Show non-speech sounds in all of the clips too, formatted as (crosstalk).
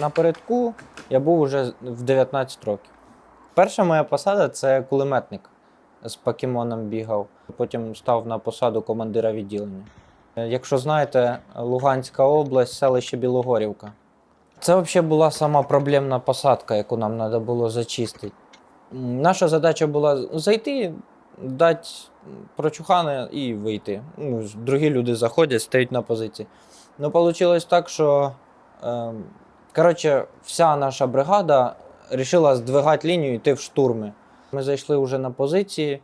напередку я був уже в 19 років. Перша моя посада це кулеметник. З покемоном бігав. Потім став на посаду командира відділення. Якщо знаєте, Луганська область, селище Білогорівка. Це взагалі була сама проблемна посадка, яку нам треба було зачистити. Наша задача була зайти, дати прочухани і вийти. Ну, другі люди заходять, стають на позиції. Ну, вийшло так, що е, коротше, вся наша бригада вирішила здвигати лінію йти в штурми. Ми зайшли вже на позиції,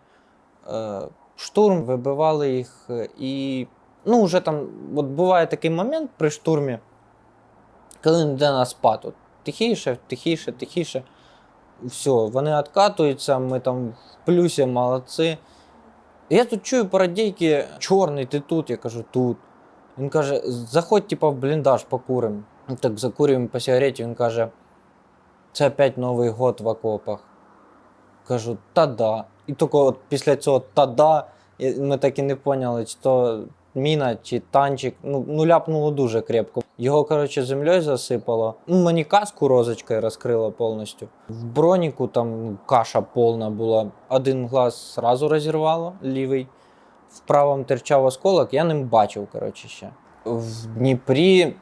е, штурм, вибивали їх, е, і ну, вже там, от буває такий момент при штурмі, коли йде на спад. От, тихіше, тихіше, тихіше. Все, вони відкатуються, ми там в плюсі молодці. Я тут чую по радійки, чорний, ти тут, я кажу, тут. Він каже, заходь, типа, в бліндаж покурим. Ну, Так закурюємо по сигареті, він каже, це опять Новий год в окопах. Кажу, та-да. І тільки от після цього та-да, ми так і не поняли, чи то міна, чи танчик. Ну, ну ляпнуло дуже крепко. Його, коротше, землею засипало. Ну, мені каску розочкою розкрило повністю. В броніку там каша повна була. Один глаз зразу розірвало, лівий. В правому терчав осколок, я ним бачив, коротше, ще. В Дніпрі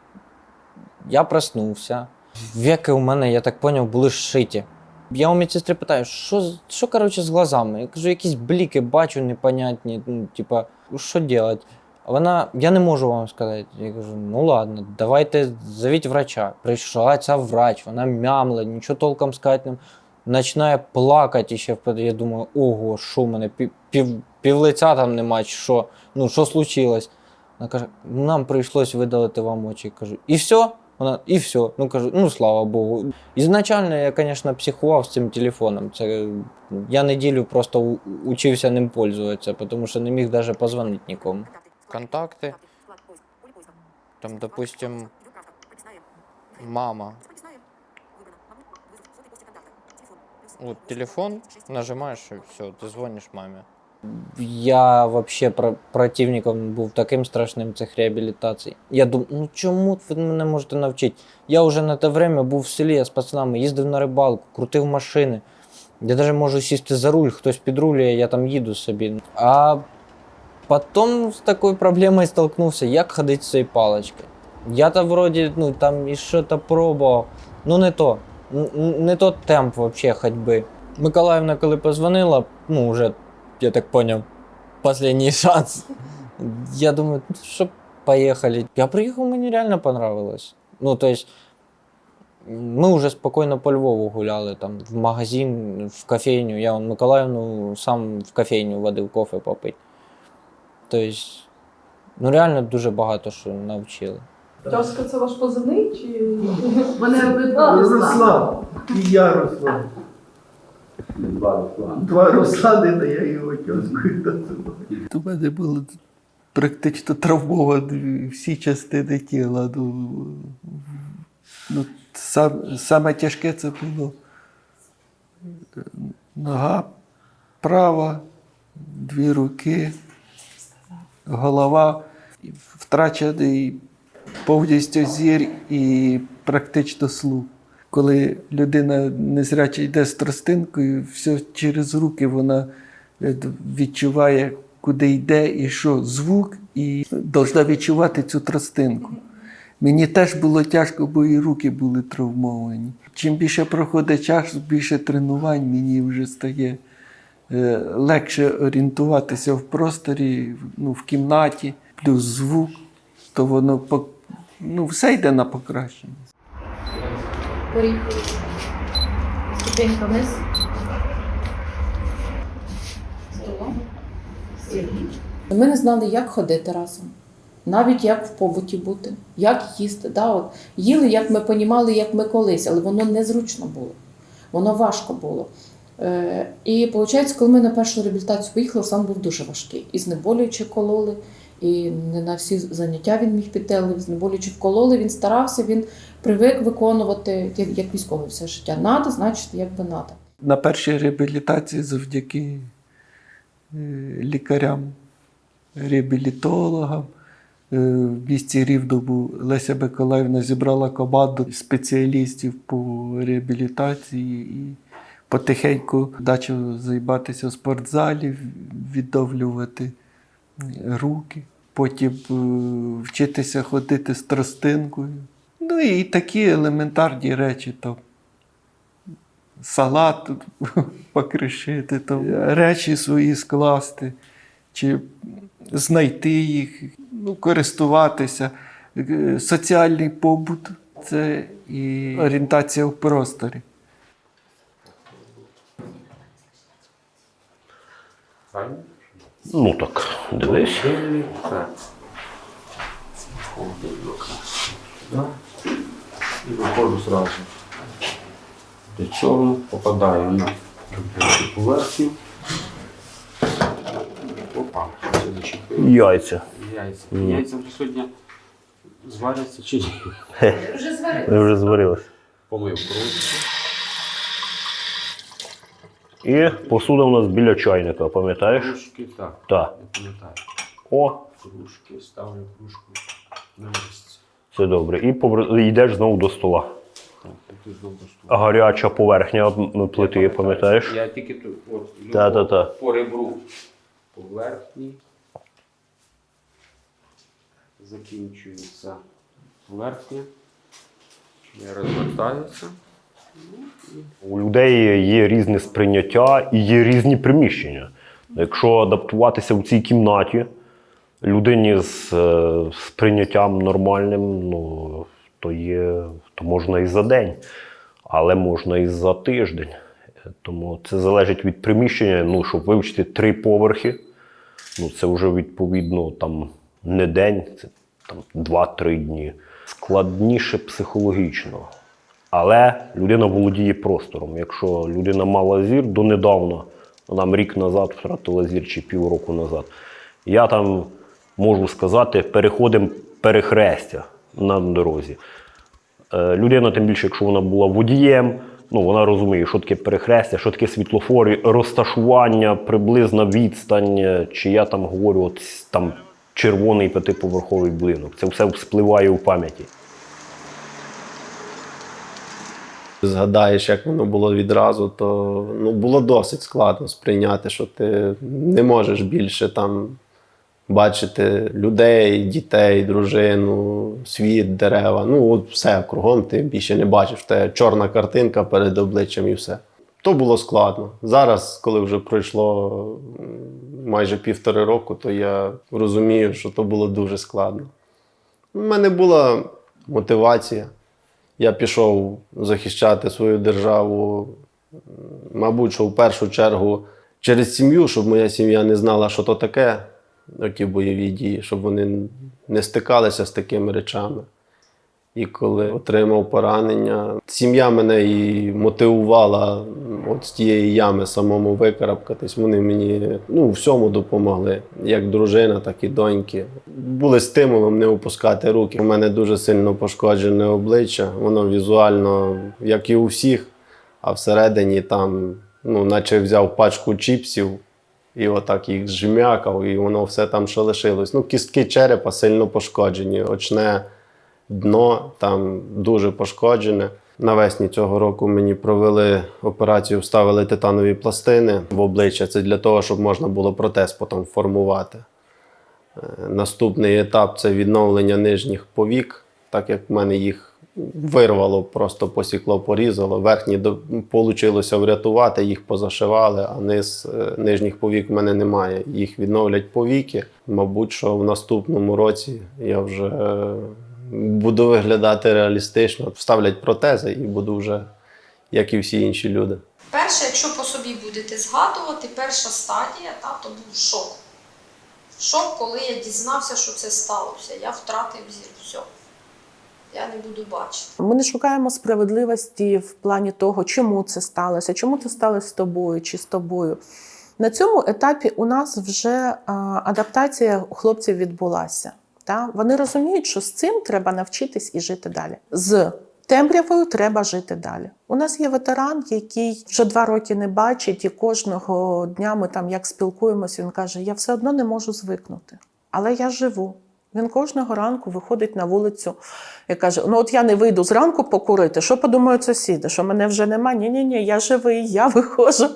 я проснувся. Веки у мене, я так поняв, були шиті. Я у медсестри питаю, що, що коротше, з глазами? Я кажу, якісь бліки бачу непонятні, ну, типа, що робити? Вона, я не можу вам сказати. Я кажу, ну ладно, давайте зовіть врача. Прийшла ця врач, вона мямла, нічого толком сказати починає плакати ще. Я думаю, ого, що в мене пів, пів, півлиця там нема, що? Ну, що случилось? Вона каже, нам прийшлось видалити вам очі. Я кажу, і все? Вона, і все. Ну кажу, ну слава Богу. Ізначально я, звісно, психував з цим телефоном. Це, я неділю просто у- учився ним пользуватися, тому що не міг навіть позвонити нікому. Контакти. Там, допустим, мама. Вот телефон, нажимаешь и все, ти дзвониш мамі. Я вообще про- противником був таким страшним цих реабілітацій. Я думав, ну чому ви мене можете навчити? Я вже на те время був в селі, я з пацанами їздив на рибалку, крутив машини. Я навіть можу сісти за руль, хтось підрулює, я там їду собі. А потім з такою проблемою столкнувся, як ходити з цією паличкою. Я то вроді, ну там і що то пробував. Ну не то. Не тот темп вообще ходьби. Миколаївна, коли позвонила, ну вже, я так поняв, останній (laughs) шанс. Я думаю, ну, що поїхали. Я приїхав, мені реально понравилось. Ну, то есть, ми вже спокійно по Львову гуляли, там, в магазин, в кофейню. Я вон Миколаївну сам в кофейню водив кофе попити. Тобто, ну реально дуже багато що навчили. Тьоска це ваш позивний чи Мене обидва. Руслан. І я Руслан. Два Руслани, та я його тьоскою називаю. У мене були практично травмовані всі частини тіла. Ну, ну, сам, саме тяжке це було нога права, дві руки, голова, втрачений повністю зір і практично слух. Коли людина незряча йде з тростинкою, все через руки вона е, відчуває, куди йде і що звук, і повинна відчувати цю тростинку. Мені теж було тяжко, бо і руки були травмовані. Чим більше проходить час, більше тренувань мені вже стає е, легше орієнтуватися в просторі, ну, в кімнаті, плюс звук, то воно ну, все йде на покращення. Поріг. Ступенька вниз. Столом. Ми не знали, як ходити разом, навіть як в побуті бути, як їсти. Да, от. Їли, як ми понімали, як ми колись, але воно незручно було, воно важко було. Е, і виходить, коли ми на першу реабілітацію поїхали, сам був дуже важкий. І знеболюючи кололи, і не на всі заняття він міг піти, але знеболюючи вкололи, він старався, він привик виконувати як, військовий все життя. Надо, значить, якби надо. На першій реабілітації завдяки е, лікарям, реабілітологам, Е, В місті Рівному Леся Миколаївна зібрала команду спеціалістів по реабілітації і потихеньку почав займатися в спортзалі, відновлювати руки, потім е, вчитися ходити з тростинкою. Ну і такі елементарні речі там. Салат (laughs) покришити, там, речі свої скласти, чи знайти їх, ну, користуватися. Е, Соціальний побут це і орієнтація в просторі. Ну так, дивись. І виходжу зразу. Для цього попадаю на поверхню. Опа, що це зачепив. Яйця. Яйця. Яйця вже сьогодні зваряться чи ні? Вже зварили. Ви вже зварились. Помив кружку. І посуда у нас біля чайника, пам'ятаєш? Кружки, так. Так. Я пам'ятаю. О, Кружки, ставлю кружку на місце. це добре. І повер- йдеш знову до стола. Так, тут знову до столу. Гаряча поверхня плити, пам'ятаєш? Я тільки тут от, йду Та-та-та. по- по ребру поверхні. Закінчується поверхня. Я розвертаюся. У людей є різне сприйняття і є різні приміщення. Якщо адаптуватися в цій кімнаті людині з е, сприйняттям нормальним, ну, то, є, то можна і за день, але можна і за тиждень. Тому це залежить від приміщення. Ну, щоб вивчити три поверхи, ну, це вже відповідно там не день, це там 2-3 дні. Складніше психологічно. Але людина володіє простором. Якщо людина мала зір донедавна, нам рік назад втратила зір чи півроку назад, я там можу сказати, переходимо перехрестя на дорозі. Е, Людина, тим більше, якщо вона була водієм, ну вона розуміє, що таке перехрестя, що таке світлофори, розташування, приблизна відстань, е, чи я там говорю, от там червоний п'ятиповерховий будинок. Це все вспливає у пам'яті. Згадаєш, як воно було відразу, то ну, було досить складно сприйняти, що ти не можеш більше там бачити людей, дітей, дружину, світ, дерева. Ну, от все кругом ти більше не бачиш. Тебе чорна картинка перед обличчям і все. То було складно. Зараз, коли вже пройшло майже півтори року, то я розумію, що то було дуже складно. У мене була мотивація. Я пішов захищати свою державу, мабуть, що в першу чергу через сім'ю, щоб моя сім'я не знала, що то таке, оті бойові дії, щоб вони не стикалися з такими речами. І коли отримав поранення, сім'я мене і мотивувала от з тієї ями самому викарабкатись. Вони мені ну, всьому допомогли, як дружина, так і доньки. Були стимулом не опускати руки. У мене дуже сильно пошкоджене обличчя, воно візуально, як і у всіх, а всередині там, ну, наче взяв пачку чіпсів і отак їх зжмякав, і воно все там, що лишилось. Ну, кістки черепа сильно пошкоджені, очне дно там дуже пошкоджене. Навесні цього року мені провели операцію, вставили титанові пластини в обличчя. Це для того, щоб можна було протез потім формувати. Е, Наступний етап це відновлення нижніх повік, так як в мене їх вирвало, просто посікло, порізало. Верхні вийшло врятувати, їх позашивали, а низ е, нижніх повік в мене немає. Їх відновлять повіки. Мабуть, що в наступному році я вже е, буду виглядати реалістично, вставлять протези і буду вже, як і всі інші люди. Перше, якщо по собі будете згадувати, перша стадія, та, то був шок. Шок, коли я дізнався, що це сталося. Я втратив зір. Все. Я не буду бачити. Ми не шукаємо справедливості в плані того, чому це сталося, чому це сталося з тобою чи з тобою. На цьому етапі у нас вже адаптація у хлопців відбулася. Та? Вони розуміють, що з цим треба навчитись і жити далі. З темрявою треба жити далі. У нас є ветеран, який вже два роки не бачить, і кожного дня ми там як спілкуємося, він каже: я все одно не можу звикнути, але я живу. Він кожного ранку виходить на вулицю і каже: Ну, от я не вийду зранку покурити. Що подумають сусіди? Що мене вже нема? Ні, ні, ні, я живий, я виходжу.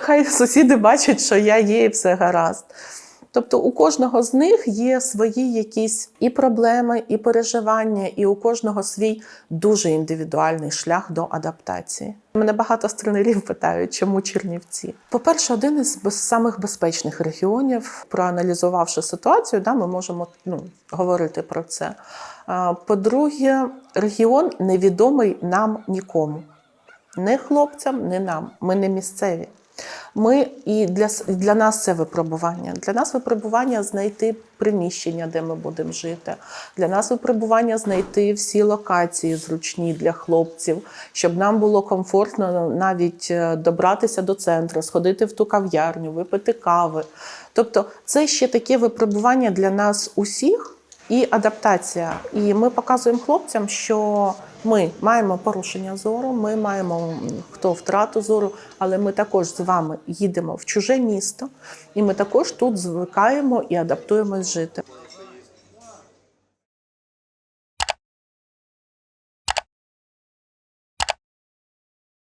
Хай сусіди бачать, що я є, і все гаразд. Тобто у кожного з них є свої якісь і проблеми, і переживання, і у кожного свій дуже індивідуальний шлях до адаптації. Мене багато тренерів питають, чому Чернівці. По-перше, один із самих безпечних регіонів, проаналізувавши ситуацію, да, ми можемо ну, говорити про це. По-друге, регіон невідомий нам нікому. Не хлопцям, не нам. Ми не місцеві. Ми і для, для нас це випробування. Для нас випробування знайти приміщення, де ми будемо жити. Для нас випробування знайти всі локації зручні для хлопців, щоб нам було комфортно навіть е, добратися до центру, сходити в ту кав'ярню, випити кави. Тобто, це ще таке випробування для нас усіх і адаптація. І ми показуємо хлопцям, що ми маємо порушення зору, ми маємо хто втрату зору, але ми також з вами їдемо в чуже місто, і ми також тут звикаємо і адаптуємось жити.